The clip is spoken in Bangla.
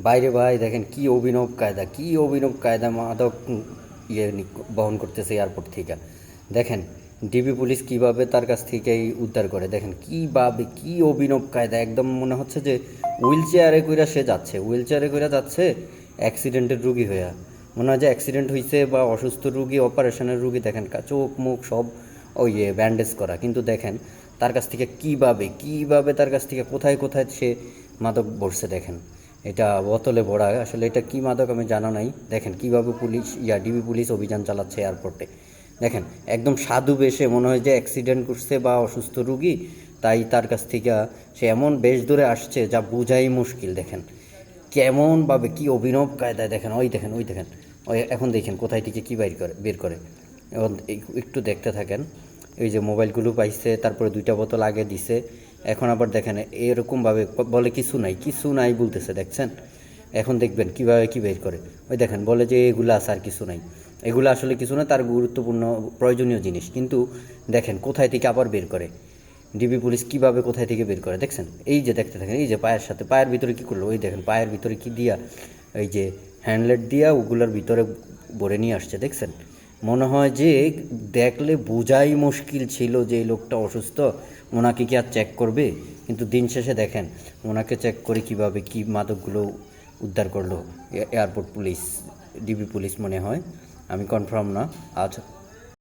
বাইরে ভাই দেখেন কি অভিনব কায়দা, কি অভিনব কায়দা মাদক ইয়ে বহন করতেছে এয়ারপোর্ট থেকে। দেখেন ডিবি পুলিশ কীভাবে তার কাছ থেকে উদ্ধার করে? দেখেন, কীভাবে, কি অভিনব কায়দা? একদম মনে হচ্ছে যে হুইল চেয়ারে কইরা সে যাচ্ছে। হুইল চেয়ারে কইরা যাচ্ছে অ্যাক্সিডেন্টের রুগী হইয়া। মনে হয় যে অ্যাক্সিডেন্ট হয়েছে বা অসুস্থ রুগী অপারেশনের রুগী, দেখেন, কা- চোখ, মুখ সব ওই ব্যান্ডেজ করা। কিন্তু দেখেন, তার কাছ থেকে কীভাবে কীভাবে তার কাছ থেকে কোথায় কোথায় সে মাদক বসছে, দেখেন। এটা বোতলে ভরা। আসলে এটা কি মাদক আমি জানা নাই। দেখেন, কীভাবে পুলিশ, ইয়া, ডিবি পুলিশ অভিযান চালাচ্ছে এয়ারপোর্টে দেখেন, একদম সাধু বেশে মনে হয় যে অ্যাক্সিডেন্ট করছে বা অসুস্থ রুগী, তাই তার কাছ থেকে সে এমন বেশ দূরে আসছে যা বোঝাই মুশকিল, দেখেন। কেমনভাবে কি অভিনব কায়দায়, দেখেন, ওই দেখেন ওই দেখেন। ওই, এখন দেখেন কোথায় থেকে কী বাইর করে, বের করে। এখন একটু দেখতে থাকেন। এই যে মোবাইলগুলো পাইছে, তারপরে দুইটা বোতল আগে দিছে। এখন আবার দেখেন, এরকমভাবে বলে কিছু নাই কিছু নাই বলতেছে, দেখছেন? এখন দেখবেন কীভাবে কি বের করে। ওই দেখেন, বলে যে এগুলো আছে আর কিছু নাই। এগুলো আসলে কিছু না, তার গুরুত্বপূর্ণ প্রয়োজনীয় জিনিস। কিন্তু দেখেন, কোথায় থেকে আবার বের করে? ডিবি পুলিশ কীভাবে কোথায় থেকে বের করে? দেখছেন? এই যে দেখতে থাকেন, এই যে পায়ের সাথে, পায়ের ভিতরে কি করল? ওই দেখেন, পায়ের ভিতরে কি দিয়া, এই যে হ্যান্ডলেট দিয়া ওগুলোর ভিতরে ভরে নিয়ে আসছে, দেখছেন? মনে হয় যে দেখলে বোঝাই মুশকিল ছিল যে এই লোকটা অসুস্থ, ওনাকে কি আর চেক করবে? কিন্তু দিন শেষে দেখেন, ওনাকে চেক করে কীভাবে কি মাদকগুলো উদ্ধার করল এয়ারপোর্ট পুলিশ ডিবি পুলিশ মনে হয়, আমি কনফার্ম না, আজ